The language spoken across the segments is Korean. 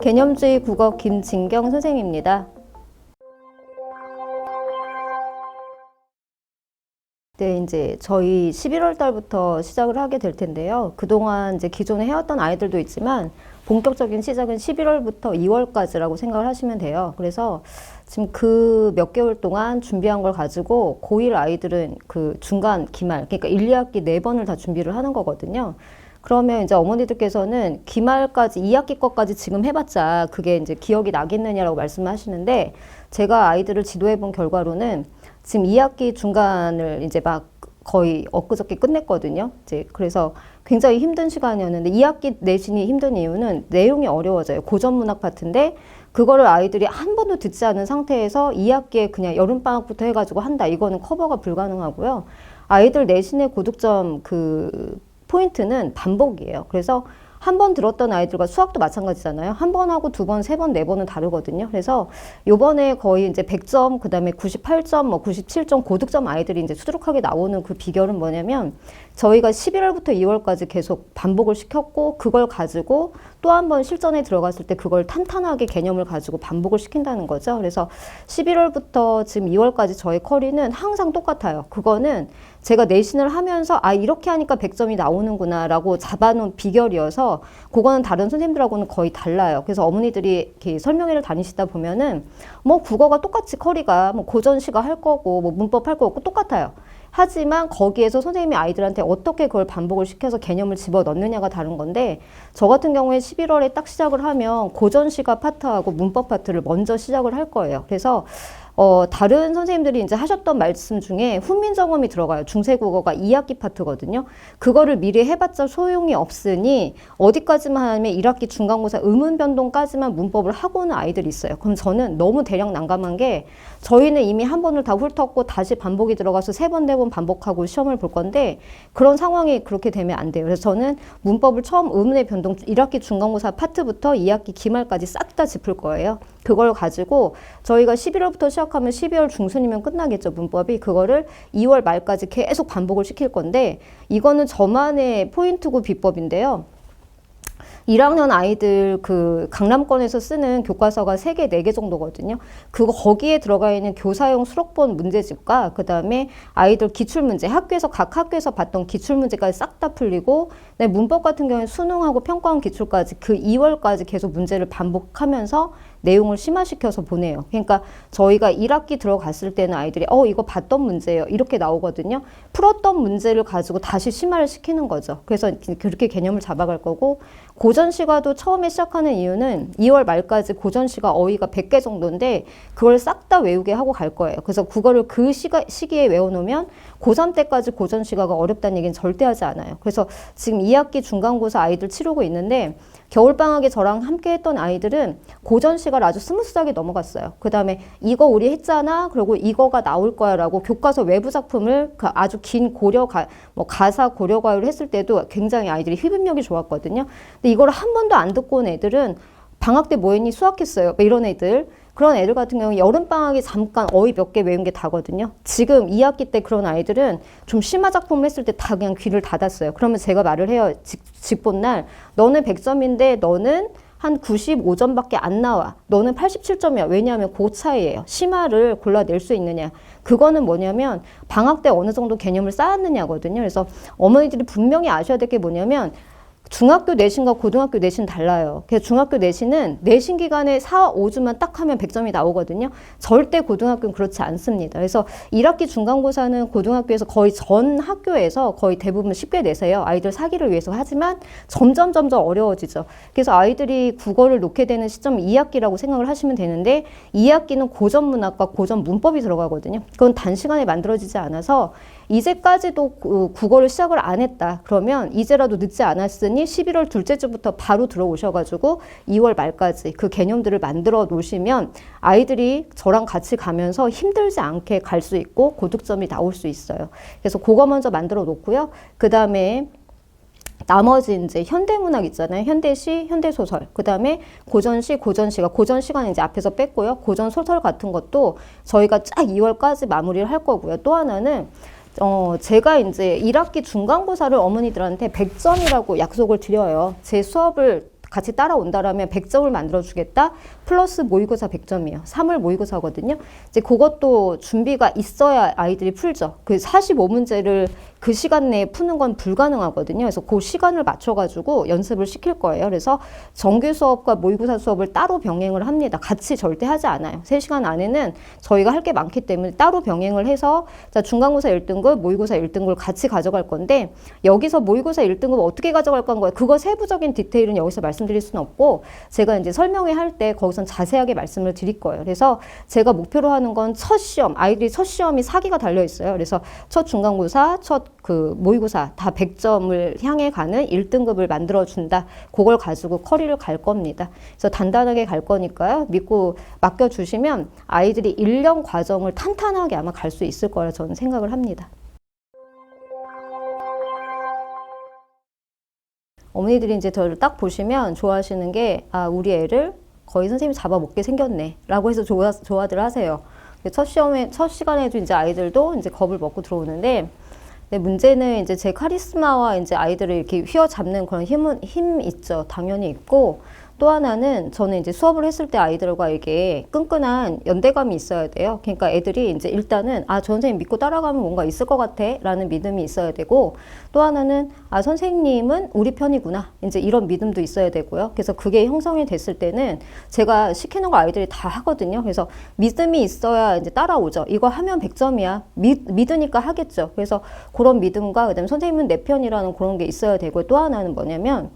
개념주의 국어 김진경 선생입니다. 이제 저희 11월 달부터 시작을 하게 될 텐데요. 그동안 이제 기존에 해왔던 아이들도 있지만 본격적인 시작은 11월부터 2월까지라고 생각을 하시면 돼요. 그래서 지금 그 몇 개월 동안 준비한 걸 가지고 고1 아이들은 그 중간 기말, 그러니까 1, 2학기 네 번을 다 준비를 하는 거거든요. 그러면 이제 어머니들께서는 기말까지 2학기 것까지 지금 해봤자 그게 이제 기억이 나겠느냐라고 말씀하시는데 제가 아이들을 지도해 본 결과로는 지금 2학기 중간을 이제 막 거의 엊그저께 끝냈거든요. 이제 그래서 굉장히 힘든 시간이었는데 2학기 내신이 힘든 이유는 내용이 어려워져요. 고전 문학 파트인데 그거를 아이들이 한 번도 듣지 않은 상태에서 2학기에 그냥 여름방학부터 해가지고 한다. 이거는 커버가 불가능하고요. 아이들 내신의 고득점 그 포인트는 반복이에요. 그래서 한 번 들었던 아이들과 수학도 마찬가지잖아요. 한 번 하고 두 번, 세 번, 네 번은 다르거든요. 그래서 요번에 거의 이제 100점, 그 다음에 98점, 뭐 97점 고득점 아이들이 이제 수두룩하게 나오는 그 비결은 뭐냐면 저희가 11월부터 2월까지 계속 반복을 시켰고 그걸 가지고 또 한 번 실전에 들어갔을 때 그걸 탄탄하게 개념을 가지고 반복을 시킨다는 거죠. 그래서 11월부터 지금 2월까지 저희 커리는 항상 똑같아요. 그거는 제가 내신을 하면서 아 이렇게 하니까 100점이 나오는구나라고 잡아놓은 비결이어서 그거는 다른 선생님들하고는 거의 달라요. 그래서 어머니들이 이렇게 설명회를 다니시다 보면은 뭐 국어가 똑같이 커리가 뭐 고전시가 할 거고 뭐 문법 할 거고 똑같아요. 하지만 거기에서 선생님이 아이들한테 어떻게 그걸 반복을 시켜서 개념을 집어 넣느냐가 다른 건데 저 같은 경우에 11월에 딱 시작을 하면 고전시가 파트하고 문법 파트를 먼저 시작을 할 거예요. 그래서 어, 다른 선생님들이 이제 하셨던 말씀 중에 훈민정음이 들어가요. 중세국어가 2학기 파트거든요. 그거를 미리 해봤자 소용이 없으니 어디까지만 하면 1학기 중간고사 의문 변동까지만 문법을 하고는 아이들이 있어요. 그럼 저는 너무 대량 난감한 게 저희는 이미 한 번을 다 훑었고 다시 반복이 들어가서 세 번, 네 번 반복하고 시험을 볼 건데 그런 상황이 그렇게 되면 안 돼요. 그래서 저는 문법을 처음 의문의 변동 1학기 중간고사 파트부터 2학기 기말까지 싹 다 짚을 거예요. 그걸 가지고 저희가 11월부터 시작하면 12월 중순이면 끝나겠죠, 문법이. 그거를 2월 말까지 계속 반복을 시킬 건데 이거는 저만의 포인트고 비법인데요. 1학년 아이들 그 강남권에서 쓰는 교과서가 3개, 4개 정도거든요. 그거 거기에 들어가 있는 교사용 수록본 문제집과 그다음에 아이들 기출 문제, 학교에서 각 학교에서 봤던 기출 문제까지 싹 다 풀리고 네, 문법 같은 경우에 수능하고 평가원 기출까지 그 2월까지 계속 문제를 반복하면서 내용을 심화시켜서 보내요. 그러니까 저희가 1학기 들어갔을 때는 아이들이 어 이거 봤던 문제예요. 이렇게 나오거든요. 풀었던 문제를 가지고 다시 심화를 시키는 거죠. 그래서 그렇게 개념을 잡아갈 거고 고 전시가도 처음에 시작하는 이유는 2월 말까지 고전시가 어휘가 100개 정도인데 그걸 싹 다 외우게 하고 갈 거예요. 그래서 국어를 그 시가, 시기에 외워놓으면 고3 때까지 고전시가가 어렵다는 얘기는 절대 하지 않아요. 그래서 지금 2학기 중간고사 아이들 치르고 있는데 겨울방학에 저랑 함께 했던 아이들은 고전 시간 아주 스무스하게 넘어갔어요. 그 다음에 이거 우리 했잖아. 그리고 이거가 나올 거야 라고 교과서 외부 작품을 그 아주 긴 고려 가, 뭐 가사 고려 과요를 했을 때도 굉장히 아이들이 흡입력이 좋았거든요. 근데 이걸 한 번도 안 듣고 온 애들은 방학 때 뭐 했니? 수학했어요. 뭐 이런 애들. 그런 애들 같은 경우는 여름방학에 잠깐 어휘 몇 개 외운 게 다거든요. 지금 2학기 때 그런 아이들은 좀 심화 작품을 했을 때 다 그냥 귀를 닫았어요. 그러면 제가 말을 해요. 직, 직본날 너는 100점인데 너는 한 95점밖에 안 나와. 너는 87점이야. 왜냐하면 그 차이예요. 심화를 골라낼 수 있느냐. 그거는 뭐냐면 방학 때 어느 정도 개념을 쌓았느냐거든요. 그래서 어머니들이 분명히 아셔야 될 게 뭐냐면 중학교 내신과 고등학교 내신 달라요. 그래서 중학교 내신은 내신 기간에 4, 5주만 딱 하면 100점이 나오거든요. 절대 고등학교는 그렇지 않습니다. 그래서 1학기 중간고사는 고등학교에서 거의 전 학교에서 거의 대부분 쉽게 내세요. 아이들 사기를 위해서 하지만 점점 점점 어려워지죠. 그래서 아이들이 국어를 놓게 되는 시점 2학기라고 생각을 하시면 되는데 2학기는 고전 문학과 고전 문법이 들어가거든요. 그건 단시간에 만들어지지 않아서 이제까지도 국어를 시작을 안 했다. 그러면 이제라도 늦지 않았으니 11월 둘째 주부터 바로 들어오셔가지고 2월 말까지 그 개념들을 만들어 놓으시면 아이들이 저랑 같이 가면서 힘들지 않게 갈 수 있고 고득점이 나올 수 있어요. 그래서 그거 먼저 만들어 놓고요. 그 다음에 나머지 이제 현대문학 있잖아요. 현대시, 현대소설. 그 다음에 고전시, 고전시가, 고전시간 이제 앞에서 뺐고요. 고전소설 같은 것도 저희가 쫙 2월까지 마무리를 할 거고요. 또 하나는 어, 제가 이제 1학기 중간고사를 어머니들한테 100점이라고 약속을 드려요. 제 수업을 같이 따라온다라면 100점을 만들어주겠다. 플러스 모의고사 100점이에요. 3월 모의고사거든요. 이제 그것도 준비가 있어야 아이들이 풀죠. 그 45문제를 그 시간 내에 푸는 건 불가능하거든요. 그래서 그 시간을 맞춰가지고 연습을 시킬 거예요. 그래서 정규 수업과 모의고사 수업을 따로 병행을 합니다. 같이 절대 하지 않아요. 3시간 안에는 저희가 할 게 많기 때문에 따로 병행을 해서 자, 중간고사 1등급, 모의고사 1등급을 같이 가져갈 건데 여기서 모의고사 1등급 어떻게 가져갈 건 거예요? 그거 세부적인 디테일은 여기서 말씀 드릴 수는 없고 제가 이제 설명회 할 때 거기선 자세하게 말씀을 드릴 거예요. 그래서 제가 목표로 하는 건 첫 시험, 아이들이 첫 시험이 사기가 달려 있어요. 그래서 첫 중간고사, 첫 그 모의고사 다 100점을 향해 가는 1등급을 만들어 준다. 그걸 가지고 커리를 갈 겁니다. 그래서 단단하게 갈 거니까요. 믿고 맡겨 주시면 아이들이 1년 과정을 탄탄하게 아마 갈 수 있을 거라 저는 생각을 합니다. 어머니들이 이제 저를 딱 보시면 좋아하시는 게, 아, 우리 애를 거의 선생님이 잡아먹게 생겼네. 라고 해서 좋아, 좋아들 하세요. 첫 시험에, 첫 시간에도 이제 아이들도 이제 겁을 먹고 들어오는데, 문제는 이제 제 카리스마와 이제 아이들을 이렇게 휘어잡는 그런 힘은, 힘 있죠. 당연히 있고, 또 하나는 저는 이제 수업을 했을 때 아이들과 이게 끈끈한 연대감이 있어야 돼요. 그러니까 애들이 이제 일단은 아, 저 선생님 믿고 따라가면 뭔가 있을 것 같아. 라는 믿음이 있어야 되고 또 하나는 아, 선생님은 우리 편이구나. 이제 이런 믿음도 있어야 되고요. 그래서 그게 형성이 됐을 때는 제가 시키는 거 아이들이 다 하거든요. 그래서 믿음이 있어야 이제 따라오죠. 이거 하면 100점이야. 믿, 믿으니까 하겠죠. 그래서 그런 믿음과 그다음에 선생님은 내 편이라는 그런 게 있어야 되고 또 하나는 뭐냐면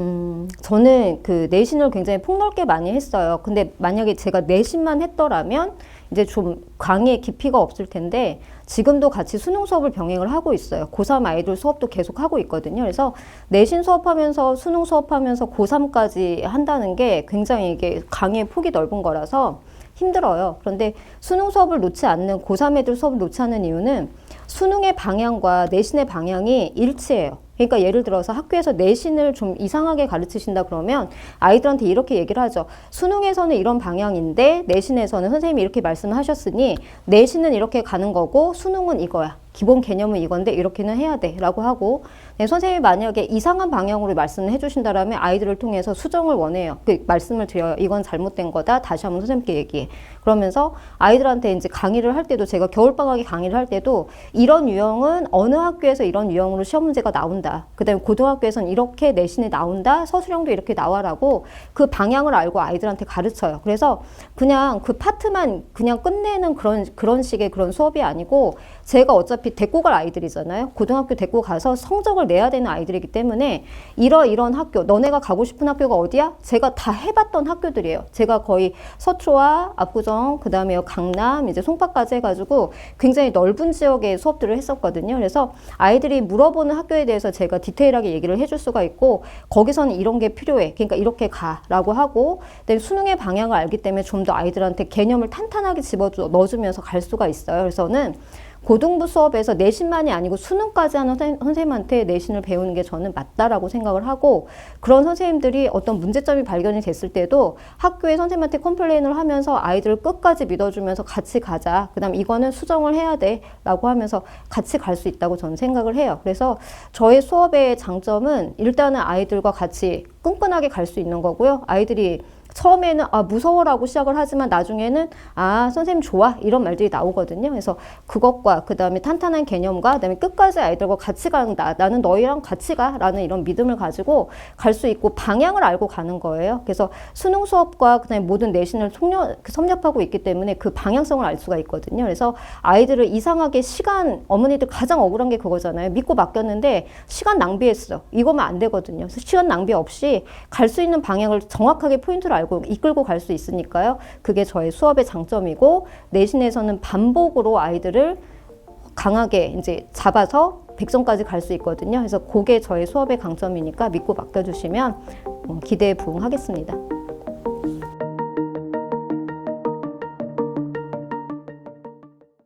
음, 저는 그 내신을 굉장히 폭넓게 많이 했어요. 근데 만약에 제가 내신만 했더라면 이제 좀 강의의 깊이가 없을 텐데 지금도 같이 수능 수업을 병행을 하고 있어요. 고3 아이들 수업도 계속 하고 있거든요. 그래서 내신 수업하면서 수능 수업하면서 고3까지 한다는 게 굉장히 이게 강의의 폭이 넓은 거라서 힘들어요. 그런데 수능 수업을 놓지 않는 고3 애들 수업을 놓지 않는 이유는 수능의 방향과 내신의 방향이 일치해요. 그러니까 예를 들어서 학교에서 내신을 좀 이상하게 가르치신다 그러면 아이들한테 이렇게 얘기를 하죠. 수능에서는 이런 방향인데 내신에서는 선생님이 이렇게 말씀하셨으니 내신은 이렇게 가는 거고 수능은 이거야. 기본 개념은 이건데 이렇게는 해야 돼 라고 하고 네, 선생님이 만약에 이상한 방향으로 말씀을 해주신다라면 아이들을 통해서 수정을 원해요. 그 말씀을 드려요. 이건 잘못된 거다. 다시 한번 선생님께 얘기해. 그러면서 아이들한테 이제 강의를 할 때도 제가 겨울 방학에 강의를 할 때도 이런 유형은 어느 학교에서 이런 유형으로 시험 문제가 나온다. 그 다음에 고등학교에서는 이렇게 내신이 나온다. 서술형도 이렇게 나와라고 그 방향을 알고 아이들한테 가르쳐요. 그래서 그냥 그 파트만 그냥 끝내는 그런, 그런 식의 그런 수업이 아니고 제가 어차피 데리고 갈 아이들이잖아요. 고등학교 데리고 가서 성적을 내야 되는 아이들이기 때문에 이러 이런 학교, 너네가 가고 싶은 학교가 어디야? 제가 다 해봤던 학교들이에요. 제가 거의 서초와 압구정, 그 다음에 강남, 이제 송파까지 해가지고 굉장히 넓은 지역의 수업들을 했었거든요. 그래서 아이들이 물어보는 학교에 대해서 제가 디테일하게 얘기를 해줄 수가 있고 거기서는 이런 게 필요해. 그러니까 이렇게 가라고 하고 수능의 방향을 알기 때문에 좀 더 아이들한테 개념을 탄탄하게 집어줘 넣어주면서 갈 수가 있어요. 그래서는 고등부 수업에서 내신만이 아니고 수능까지 하는 선생님한테 내신을 배우는 게 저는 맞다라고 생각을 하고 그런 선생님들이 어떤 문제점이 발견이 됐을 때도 학교에 선생님한테 컴플레인을 하면서 아이들을 끝까지 믿어주면서 같이 가자. 그 다음 이거는 수정을 해야 돼. 라고 하면서 같이 갈 수 있다고 저는 생각을 해요. 그래서 저의 수업의 장점은 일단은 아이들과 같이 끈끈하게 갈 수 있는 거고요. 아이들이 처음에는 아 무서워라고 시작을 하지만 나중에는 아 선생님 좋아 이런 말들이 나오거든요. 그래서 그것과 그 다음에 탄탄한 개념과 그다음에 끝까지 아이들과 같이 간다. 나는 너희랑 같이 가라는 이런 믿음을 가지고 갈 수 있고 방향을 알고 가는 거예요. 그래서 수능 수업과 그다음에 모든 내신을 통역, 섭렵하고 있기 때문에 그 방향성을 알 수가 있거든요. 그래서 아이들을 이상하게 시간 어머니들 가장 억울한 게 그거잖아요. 믿고 맡겼는데 시간 낭비했어. 이거면 안 되거든요. 그래서 시간 낭비 없이 갈 수 있는 방향을 정확하게 포인트를 알고 이끌고 갈 수 있으니까요. 그게 저의 수업의 장점이고 내신에서는 반복으로 아이들을 강하게 이제 잡아서 100점까지 갈 수 있거든요. 그래서 그게 저의 수업의 강점이니까 믿고 맡겨주시면 음, 기대에 부응하겠습니다.